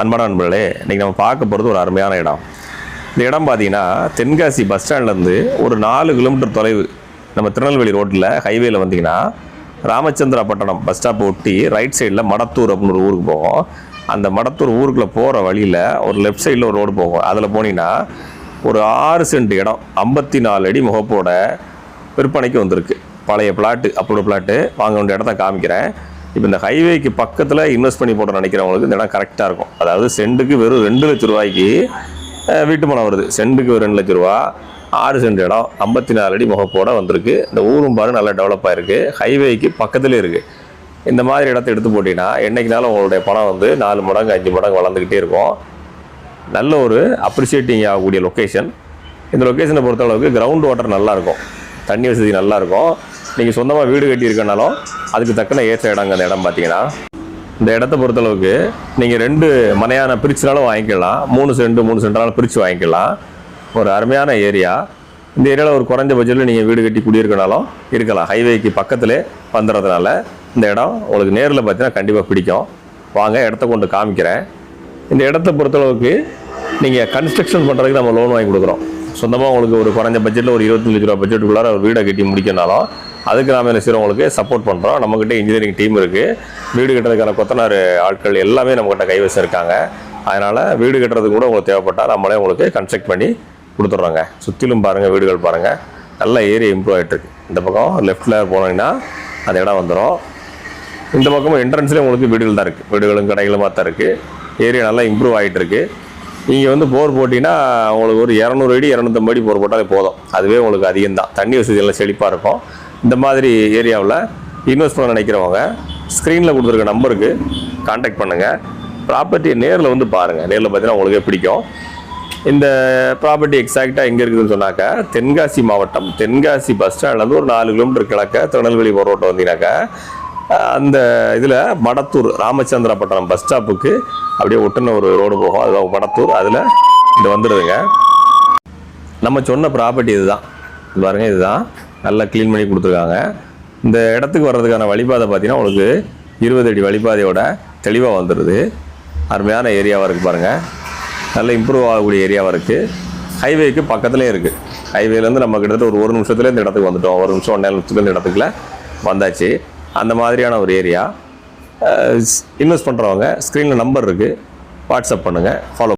அன்பான நண்பர்களே இன்றைக்கி நம்ம பார்க்க போகிறது ஒரு அருமையான இடம். இந்த இடம் பார்த்தீங்கன்னா தென்காசி பஸ் ஸ்டாண்ட்லேருந்து ஒரு நாலு கிலோமீட்டர் தொலைவு நம்ம திருநெல்வேலி ரோட்டில் ஹைவேல வந்தீங்கன்னா ராமச்சந்திரப்பட்டினம் பஸ் ஸ்டாப்பை ஒட்டி ரைட் சைடில் மடத்தூர் அப்படின்னு ஒரு ஊருக்கு போவோம். அந்த மடத்தூர் ஊருக்குள்ளே போகிற வழியில் ஒரு லெஃப்ட் சைடில் ஒரு ரோடு போகும். அதில் போனீங்கன்னா ஒரு ஆறு சென்ட் இடம் ஐம்பத்தி நாலு அடி முகப்போட விற்பனைக்கு வந்திருக்கு. பழைய பிளாட்டு அப்போட பிளாட்டு வாங்க வேண்டிய இடத்த காமிக்கிறேன். இப்போ இந்த ஹைவேக்கு பக்கத்தில் இன்வெஸ்ட் பண்ணி போட நினைக்கிறவங்களுக்கு இந்த இடம் கரெக்டாக இருக்கும். அதாவது செண்டுக்கு வெறும் ரெண்டு லட்ச ரூபாய்க்கு வீட்டு மனம் வருது. செண்டுக்கு ஒரு ரெண்டு லட்ச ரூபா. ஆறு சென்ட் இடம். ஐம்பத்தி நாலு அடி முகப்போட வந்திருக்கு. இந்த ஊரும் பாரு நல்லா டெவலப் ஆகிருக்கு ஹைவேக்கு பக்கத்துலேயே இருக்குது இந்த மாதிரி இடத்த எடுத்து போட்டிங்கன்னா என்னைக்குனாலும் உங்களுடைய பணம் வந்து நாலு மடங்கு அஞ்சு மடங்கு வளர்ந்துக்கிட்டே இருக்கும். நல்ல ஒரு அப்ரிஷியேட்டிங் ஆகக்கூடிய லொக்கேஷன் இந்த லொக்கேஷனை பொறுத்தளவுக்கு கிரவுண்ட் வாட்டர் நல்லாயிருக்கும் தண்ணி வசதி நல்லாயிருக்கும் நீங்கள் சொந்தமாக வீடு கட்டியிருக்கனாலும் அதுக்கு தக்கன ஏற்ற இடங்க அந்த இடம் பார்த்தீங்கன்னா இந்த இடத்த பொறுத்தளவுக்கு நீங்கள் ரெண்டு மனையான பிரிச்சுனாலும் வாங்கிக்கலாம். மூணு சென்ட் மூணு சென்ட்னாலும் பிரித்து வாங்கிக்கலாம். ஒரு அருமையான ஏரியா. இந்த ஏரியாவில் ஒரு குறைஞ்ச பட்ஜெட்டில் நீங்கள் வீடு கட்டி குடியிருக்கனாலும் இருக்கலாம். ஹைவேக்கு பக்கத்திலே வந்துடுறதுனால இந்த இடம் உங்களுக்கு நேரில் பார்த்தீங்கன்னா கண்டிப்பாக பிடிக்கும். வாங்க இடத்த கொண்டு காமிக்கிறேன். இந்த இடத்த பொறுத்தளவுக்கு நீங்கள் கன்ஸ்ட்ரக்ஷன் பண்ணுறதுக்கு நம்ம லோன் வாங்கி கொடுக்குறோம். சொந்தமாக உங்களுக்கு ஒரு குறைஞ்ச பட்ஜெட்டில் ஒரு இருபத்தஞ்சு லட்ச ரூபா பட்ஜெட்டுக்குள்ளார ஒரு வீடை கட்டி முடிக்கனாலும் அதுக்கு நாம் என்ன செய்கிறவங்களுக்கு சப்போர்ட் பண்ணுறோம் நம்மக்கிட்ட இன்ஜினியரிங் டீம் இருக்குது வீடு கட்டுறதுக்கான கொத்தனார் ஆட்கள் எல்லாமே நம்மக்கிட்ட கைவசம் இருக்காங்க. அதனால் வீடு கட்டுறதுக்கு கூட உங்களுக்கு தேவைப்பட்டால் நம்மளே உங்களுக்கு கன்ஸ்ட்ரக்ட் பண்ணி கொடுத்துட்றோங்க. சுற்றிலும் பாருங்கள் வீடுகள் பாருங்கள் நல்ல ஏரியா இம்ப்ரூவ் ஆகிட்டு இருக்கு. இந்த பக்கம் லெஃப்ட்டில் போனீங்கன்னா அந்த இடம் வந்துடும் இந்த பக்கமும் என்ட்ரன்ஸ்லேயே உங்களுக்கு வீடுகள் தான் இருக்குது வீடுகளும் கடைகளும் தான் இருக்குது ஏரியா நல்லா இம்ப்ரூவ் ஆகிட்டு இருக்குது நீங்கள் வந்து போர் போட்டிங்கன்னா உங்களுக்கு ஒரு இரநூறு அடி இரநூத்தம்பது அடி போர் போட்டாலே போதும். அதுவே உங்களுக்கு அதிகம் தான் தண்ணி வசதி எல்லாம் செழிப்பாக இருக்கும். இந்த மாதிரி ஏரியாவில் இன்வெஸ்ட் பண்ண நினைக்கிறவங்க ஸ்க்ரீனில் கொடுத்துருக்க நம்பருக்கு காண்டாக்ட் பண்ணுங்கள் ப்ராப்பர்ட்டியை நேரில் வந்து பாருங்கள் நேரில் பார்த்தீங்கன்னா உங்களுக்கே பிடிக்கும். இந்த ப்ராப்பர்ட்டி எக்ஸாக்டாக எங்கே இருக்குதுன்னு சொன்னாக்கா தென்காசி மாவட்டம் தென்காசி பஸ் ஸ்டாண்ட்லேருந்து ஒரு நாலு கிலோமீட்டர் கிழக்க திருநெல்வேலி போகிற ரோட்டை வந்தீங்கன்னாக்கா அந்த இதில் மடத்தூர் ராமச்சந்திரப்பட்டினம் பஸ் ஸ்டாப்புக்கு அப்படியே ஒட்டுன ஒரு ரோடு போகும். அதுதான் மடத்தூர் அதில் இது வந்துடுதுங்க நம்ம சொன்ன ப்ராப்பர்ட்டி இதுதான். இது பாருங்க இதுதான். நல்லா க்ளீன் பண்ணி கொடுத்துருக்காங்க. இந்த இடத்துக்கு வர்றதுக்கான வழிபாதை பார்த்தீங்கன்னா உங்களுக்கு இருபது அடி வழிபாதையோட தெளிவாக வந்துடுது அருமையான ஏரியாவாக இருக்குது பாருங்கள் நல்ல இம்ப்ரூவ் ஆகக்கூடிய ஏரியாவாக இருக்குது ஹைவேக்கு பக்கத்துலேயே இருக்குது ஹைவேலேருந்து நம்ம கிட்டத்தட்ட ஒரு ஒரு நிமிஷத்துலேயே இந்த இடத்துக்கு வந்துட்டோம். ஒரு நிமிஷம் ஒன்றே நிமிஷத்துல இந்த இடத்துக்குள்ள வந்தாச்சு. அந்த மாதிரியான ஒரு ஏரியா. இன்வெஸ்ட் பண்ணுறவங்க ஸ்க்ரீனில் நம்பர் இருக்குது வாட்ஸ்அப் பண்ணுங்கள் ஃபாலோ